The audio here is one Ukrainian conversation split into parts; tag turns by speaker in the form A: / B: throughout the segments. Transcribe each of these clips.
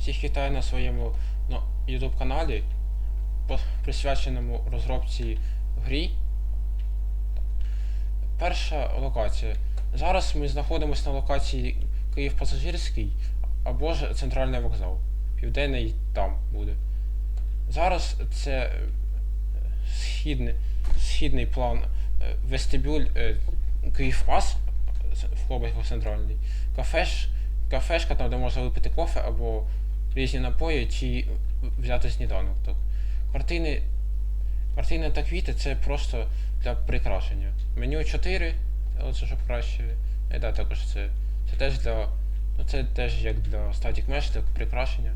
A: Всіх вітаю на своєму ну, YouTube каналі, присвяченому розробці грі. Перша локація. Зараз ми знаходимося на локації Київ Пасажирський або ж центральний вокзал. Південний там буде. Зараз це е, східний, східний план е, вестибюль е, Київпас в Хлобайко центральний. Кафеш, кафешка, там, де можна випити кофе або різні напої, чи взяти сніданок. Так. Картини, картини та квіти це просто для прикрашення. Меню 4, але це щоб краще. І да, також це, це теж для. Ну, це теж як для Static Mesh, для прикрашення.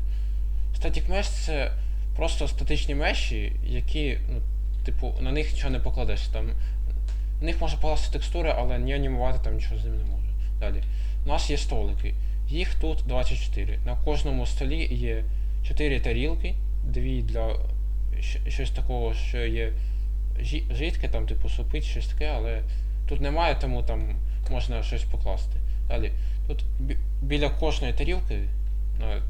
A: Static Mesh це просто статичні меші, які, ну, типу, на них нічого не покладеш. Там, на них можна покласти текстури, але ні анімувати там нічого з ними не може. Далі. У нас є столики. Їх тут 24. На кожному столі є 4 тарілки, дві для щось такого, що є жидке, там, типу супи, щось таке, але тут немає, тому там можна щось покласти. Далі. Тут біля кожної тарілки на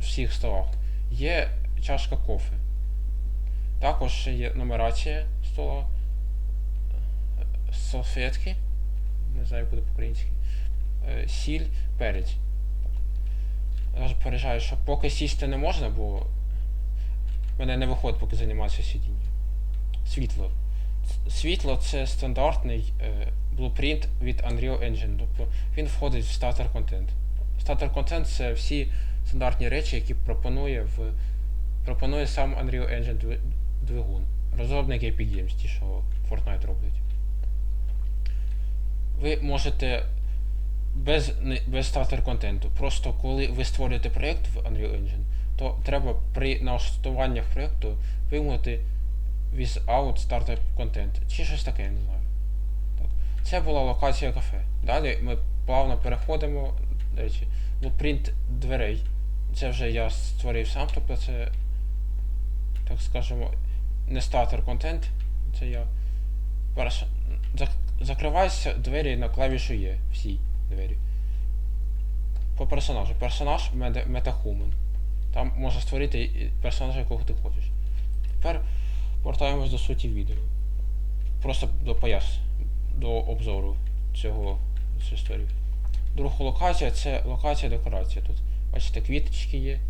A: всіх столах є чашка кофе. Також є нумерація стола, салфетки, не знаю, як буде по-українськи, е, сіль, перець. Пережаю, що поки сісти не можна, бо в мене не виходить поки займатися сидіння. Світло. Світло це стандартний е, від Unreal Engine. Тобто він входить в Starter Content. Starter Content це всі стандартні речі, які пропонує в пропонує сам Unreal Engine дви- двигун. Розробник Epic Games, ті, що Fortnite роблять. Ви можете без, без стартер контенту. Просто коли ви створюєте проєкт в Unreal Engine, то треба при налаштуваннях проєкту вимкнути without starter content. Чи щось таке, я не знаю. Так. Це була локація кафе. Далі ми плавно переходимо. До речі, blueprint дверей. Це вже я створив сам, тобто це, так скажемо, не стартер контент. Це я. Перше, зак- закриваються двері на клавішу Є. Всі двері. По персонажу. Персонаж метахумен. Там можна створити персонажа, якого ти хочеш. Тепер повертаємось до суті відео. Просто до пояс, до обзору цього історії. Друга локація це локація декорація. Тут, бачите, квіточки є,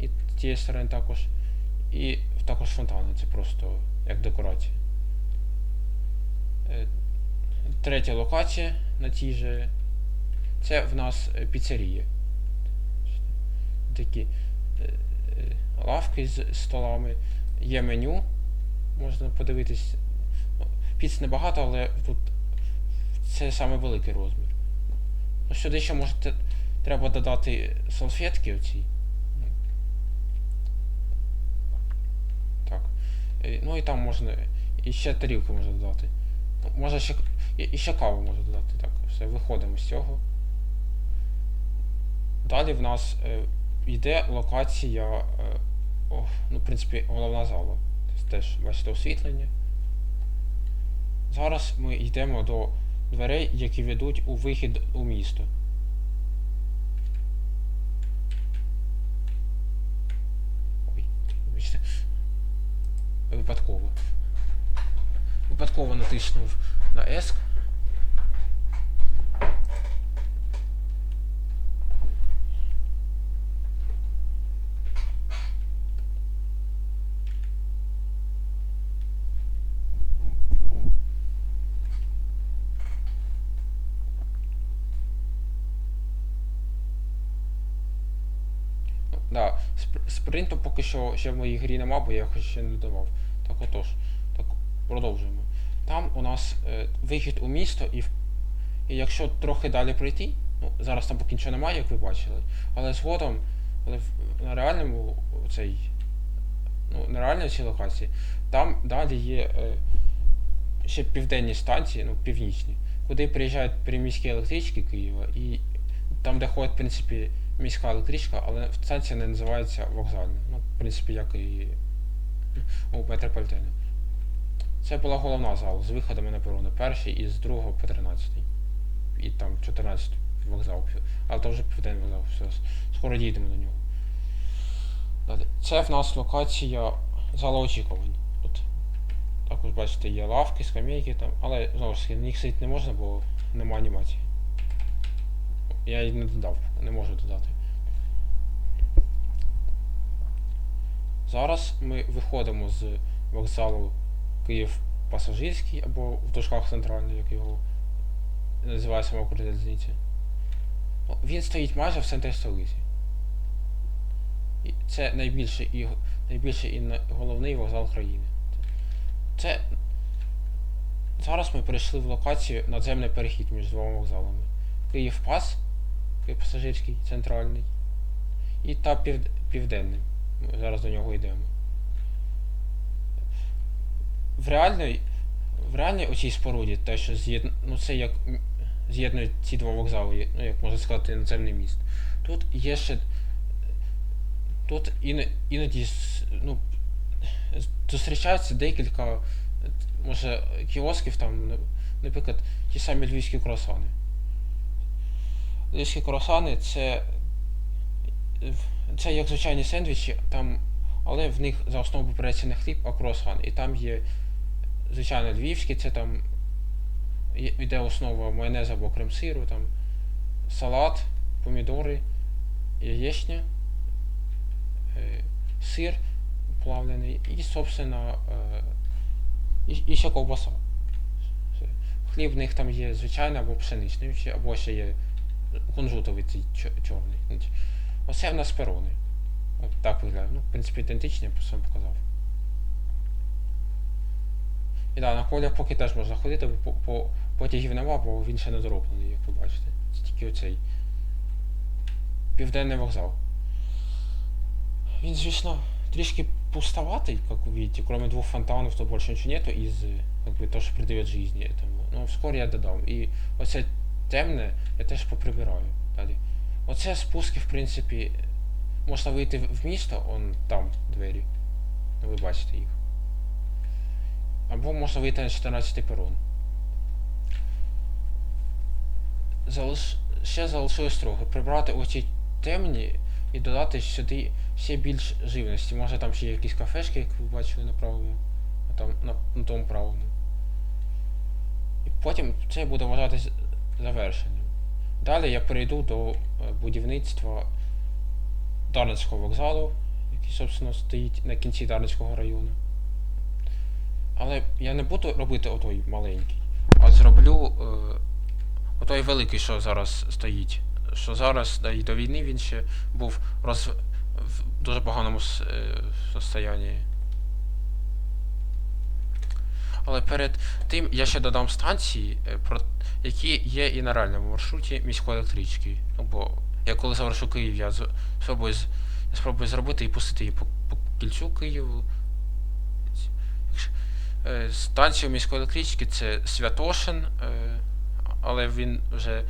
A: і з тієї сторони також. І також фонтани, це просто як декорація. Е, Третя локація на тій же. Це в нас е, піцерія. Такі е, е, лавки з столами. Є меню. Можна подивитись. Піц небагато, але тут це саме великий розмір. Ну, сюди ще можете. Треба додати салфетки оці. Так. Ну і там можна. І ще тарілки можна додати. Ну, Може ще. І ще каву можна додати. Так, все, виходимо з цього. Далі в нас е, йде локація. Е, о, ну, в принципі, головна зала. Тобто теж бачите освітлення. Зараз ми йдемо до дверей, які ведуть у вихід у місто. Ой, вибачте. Випадково. Випадково натиснув на ESC. Спринту поки що ще в моїй грі нема, бо я його ще не додавав. Так отож, так продовжуємо. Там у нас е, вихід у місто, і, і якщо трохи далі пройти, ну зараз там поки нічого немає, як ви бачили, але згодом, але на реальному цей, ну, на реальній цій локації, там далі є е, ще південні станції, ну північні, куди приїжджають приміські електрички Києва, і там, де ходить, в принципі, міська електричка, але станція не називається вокзальна. Ну, в принципі, як і у метрополітені. Це була головна зала з виходами на перони. Перший і з другого по 13. І там 14 вокзал. Але то вже південний вокзал. Все, скоро дійдемо до нього. Далі. Це в нас локація зала очікувань. Тут також бачите, є лавки, скамейки там, але знову ж таки, на них сидіти не можна, бо нема анімації. Я її не додав, не можу додати. Зараз ми виходимо з вокзалу Київ пасажирський або в дужках центральний, як його називає сама. Ну, Він стоїть майже в центрі столиці. І це найбільший і, найбільший і головний вокзал країни. Це. Зараз ми перейшли в локацію надземний перехід між двома вокзалами. Київ Пас, пасажирський, центральний. І та пів, південний. Ми зараз до нього йдемо. В реальній, в реальній оцій споруді, те, що з'єдн... ну, це як м, з'єднують ці два вокзали, ну як можна сказати, надземний міст. Тут є ще. Тут іно, іноді ну, з- зустрічається декілька, може, кіосків там, ну, наприклад, ті самі львівські круасани. Львівські круасани це. Це як звичайні сендвічі, там, але в них за основу береться не хліб, а круасан. І там є, звичайно, львівські, це там йде основа майонезу або крем-сиру, там салат, помідори, яєчня, е, сир плавлений і, собственно, е, і, і ще ковбаса. Хліб в них там є звичайний або пшеничний, або ще є кунжутовий цей чо- чорний. Значить, Оце в нас перони. От так виглядає. Ну, в принципі, ідентичні, я просто вам показав. І да, на колях поки теж можна ходити, бо по, по, потягів нема, бо він ще не дороблений, як ви бачите. Це тільки оцей. Південний вокзал. Він, звісно, трішки пустоватый, как вы видите, кроме двух фонтанов, то больше ничего нету из, э, как бы, то, что придает жизни этому. Но вскоре я додам. І оце темне я теж поприбираю далі. Оце спуски, в принципі, можна вийти в місто, он там двері. Ну, ви бачите їх. Або можна вийти на 14 перон. Залиш... Ще залишилось трохи. Прибрати оці темні і додати сюди ще більш живності. Може там ще є якісь кафешки, як ви бачили на правому, а там на, на тому правому. І потім це буде вважатись завершенням. Далі я перейду до е, будівництва Дарницького вокзалу, який, собственно, стоїть на кінці Дарницького району. Але я не буду робити отой маленький, а зроблю е, отой великий, що зараз стоїть. Що зараз, да, і до війни він ще був роз... в дуже поганому е, состоянні. Але перед тим я ще додам станції, е, про... які є і на реальному маршруті міської електрички. Ну, бо я коли завершу Київ, я з- я спробую зробити і пустити її по, по кільцю Києву. Е, Станція міської електрички це Святошин, е, але він вже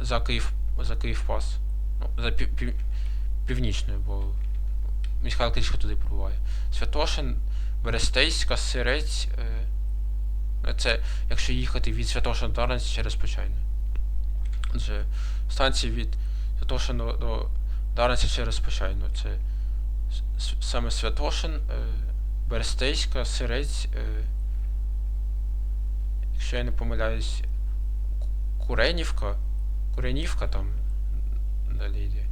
A: за Київ, за Київпас. Ну, за пів, пів, північною, бо міська електричка туди прибуває. Святошин, Берестейська, Сирець. Це якщо їхати від Святошина до Дарниці через Почайну. Отже, станції від Святошина до, Дарниці через Почайну. Це саме Святошин, е, Берестейська, Сирець. Е, якщо я не помиляюсь, Куренівка. Куренівка там. Далі йде.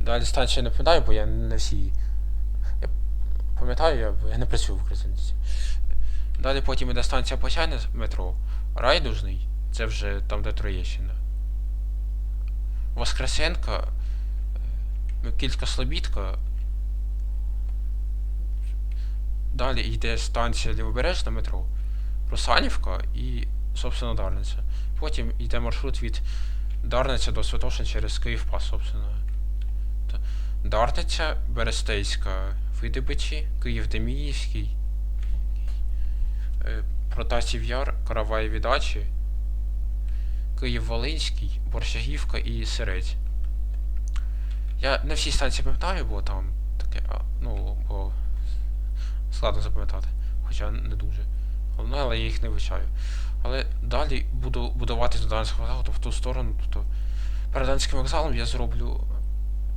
A: Далі станцію не пам'ятаю, бо я не всі. Я пам'ятаю, я, я не працюю в Укрзалізниці. Далі потім іде станція Почайна метро. Райдужний, це вже там, де Троєщина. Воскресенка, е, Кільська Слобідка. Далі йде станція Лівобережна метро, Русанівка і, собственно, Дарниця. Потім йде маршрут від Дарниця до Святошин через Київпас, собственно. Дарниця, Берестейська, Видибичі, Київ-Деміївський, е, Протасів Яр, Караваєві Дачі, Київ-Волинський, Борщагівка і Сирець. Я не всі станції пам'ятаю, бо там таке, ну, бо складно запам'ятати, хоча не дуже. Головне, але я їх не вивчаю. Але далі буду будувати до Данського вокзалу, то в ту сторону, тобто перед Данським вокзалом я зроблю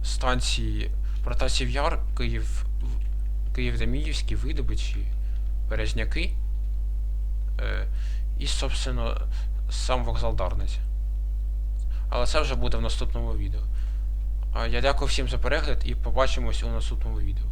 A: станції Протасів Яр, Київ, Київ Деміївський, Видобичі, Березняки. Е, і, собственно, сам вокзал Дарниця. Але це вже буде в наступному відео. Я дякую всім за перегляд і побачимось у наступному відео.